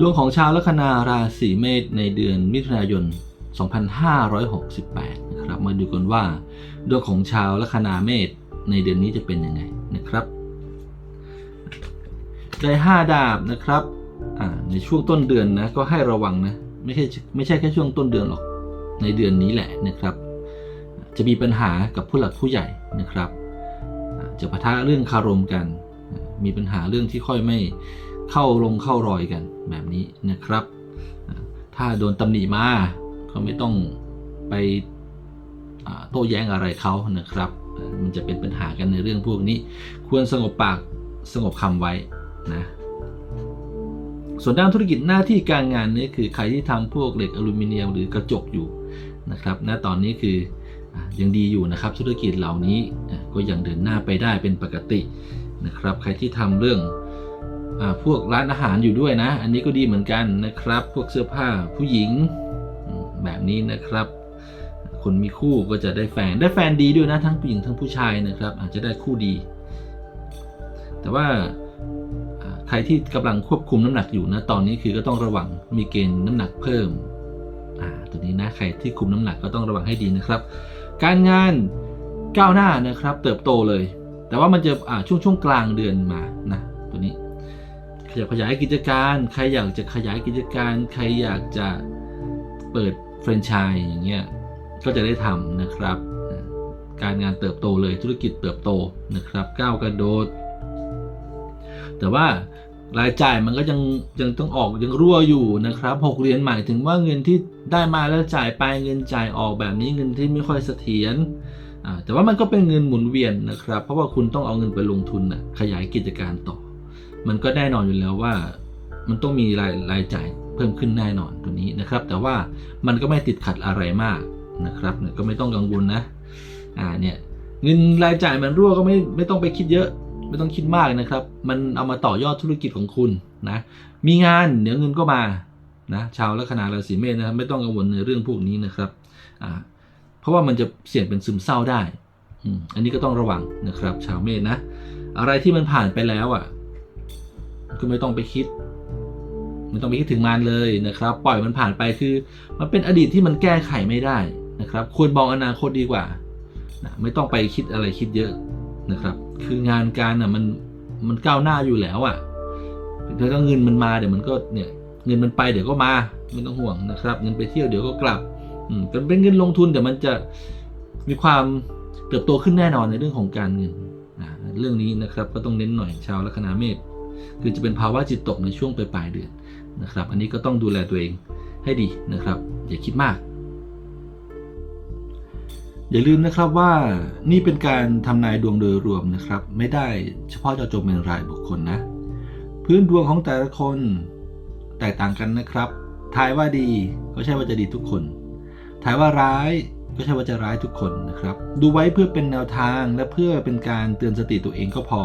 ดวงของชาวลัคนาราศีเมษในเดือนมิถุนายน 2568 นะครับ มาดูกันว่า ดวงของชาวลัคนาเมษในเดือนนี้จะเป็นยังไงนะครับ ได้ห้าดาบนะครับอ่าในช่วงต้นเดือนนะก็ให้ระวังนะ ไม่ใช่ไม่ใช่แค่ช่วงต้นเดือนหรอก ในเดือนนี้แหละนะครับ จะมีปัญหากับผู้หลักผู้ใหญ่นะครับ จะปะทะเรื่องคารมกัน มีปัญหาเรื่องที่ค่อยไม่ เข้าลงเข้ารอยกันแบบนี้นะครับ ถ้าโดนตำหนิมาก็ไม่ต้องไปโต้แย้งอะไรเขานะครับ มันจะเป็นปัญหากันในเรื่องพวกนี้ ควรสงบปากสงบคำไว้นะส่วนด้านธุรกิจหน้าที่การงานนี่คือใครที่ทำพวกเหล็กอลูมิเนียมหรือกระจกอยู่นะครับณตอนนี้คืออยังดีอยู่นะครับ ธุรกิจเหล่านี้ก็ยังเดินหน้าไปได้เป็นปกตินะครับ ใครที่ทำเรื่อง พวกร้านอาหารอยู่ด้วยนะ อันนี้ก็ดีเหมือนกันนะครับ พวกเสื้อผ้าผู้หญิงแบบนี้นะครับ คนมีคู่ก็จะได้แฟนได้แฟนดีด้วยนะทั้งผู้หญิงทั้งผู้ชายนะครับ อาจจะได้คู่ดี แต่ว่าใครที่กำลังควบคุมน้ำหนักอยู่นะตอนนี้คือก็ต้องระวังมีเกณฑ์น้ำหนักเพิ่มอ่าตัวนี้นะใครที่คุมน้ำหนักก็ต้องระวังให้ดีนะครับ การงานก้าวหน้านะครับ เติบโตเลย แต่ว่ามันจะช่วงช่วงกลางเดือนมานะตัวนี้ ขยับขยายกิจการ ใครอยากจะขยายกิจการ ใครอยากจะเปิดแฟรนไชส์อย่างเงี้ยก็จะได้ทำนะครับ การงานเติบโตเลยธุรกิจเติบโตนะครับก้าวกระโดด แต่ว่ารายจ่ายมันก็ยังยังต้องออกยังรั่วอยู่นะครับหกเหรียญหมายถึงว่าเงินที่ได้มาแล้วจ่ายไปเงินจ่ายออกแบบนี้เงินที่ไม่ค่อยเสถียรอ่าแต่ว่ามันก็เป็นเงินหมุนเวียนนะครับ เพราะว่าคุณต้องเอาเงินไปลงทุนนะขยายกิจการต่อ มันก็แน่นอนอยู่แล้วว่า มันต้องมีรายรายจ่ายเพิ่มขึ้นแน่นอนตัวนี้นะครับ แต่ว่ามันก็ไม่ติดขัดอะไรมากนะครับก็ไม่ต้องกังวลนะอ่าเนี่ยเงินรายจ่ายมันรั่วก็ไม่ไม่ต้องไปคิดเยอะไม่ต้องคิดมากนะครับ มันเอามาต่อยอดธุรกิจของคุณนะมีงานเดี๋ยวเงินก็มานะชาวลัคนาราศีเมษนะครับไม่ต้องกังวลในเรื่องพวกนี้นะครับอ่าเพราะว่ามันจะเสี่ยงเป็นซึมเศร้าได้อืมอันนี้ก็ต้องระวังนะครับ ชาวเมษนะ อะไรที่มันผ่านไปแล้วอะ ก็ไม่ต้องไปคิดไม่ต้องไปคิดถึงมันเลยนะครับ ปล่อยมันผ่านไปคือ มันเป็นอดีตที่มันแก้ไขไม่ได้นะครับ ควรมองอนาคตดีกว่านะไม่ต้องไปคิดอะไรคิดเยอะนะครับ คืองานการอะมันมันก้าวหน้าอยู่แล้วอะถ้าเงินมันมาเดี๋ยวมันก็เนี่ยเงินมันไปเดี๋ยวก็มาไม่ต้องห่วงนะครับ เงินไปเที่ยวเดี๋ยวก็กลับอืมเป็นเป็นเงินลงทุนเดี๋ยวมันจะมีความเติบโตขึ้นแน่นอนในเรื่องของการเงินนะเรื่องนี้นะครับก็ต้องเน้นหน่อยชาวลัคนาเมษ คือจะเป็นภาวะจิตตกในช่วงปลายๆเดือนนะครับ อันนี้ก็ต้องดูแลตัวเองให้ดีนะครับ อย่าคิดมาก อย่าลืมนะครับว่านี่เป็นการทำนายดวงโดยรวมนะครับ ไม่ได้เฉพาะเจาะจงเป็นรายบุคคลนะ พื้นดวงของแต่ละคนแตกต่างกันนะครับทายว่าดีก็ใช่ว่าจะดีทุกคนทายว่าร้ายก็ใช่ว่าจะร้ายทุกคนนะครับ ดูไว้เพื่อเป็นแนวทางและเพื่อเป็นการเตือนสติตัวเองก็พอ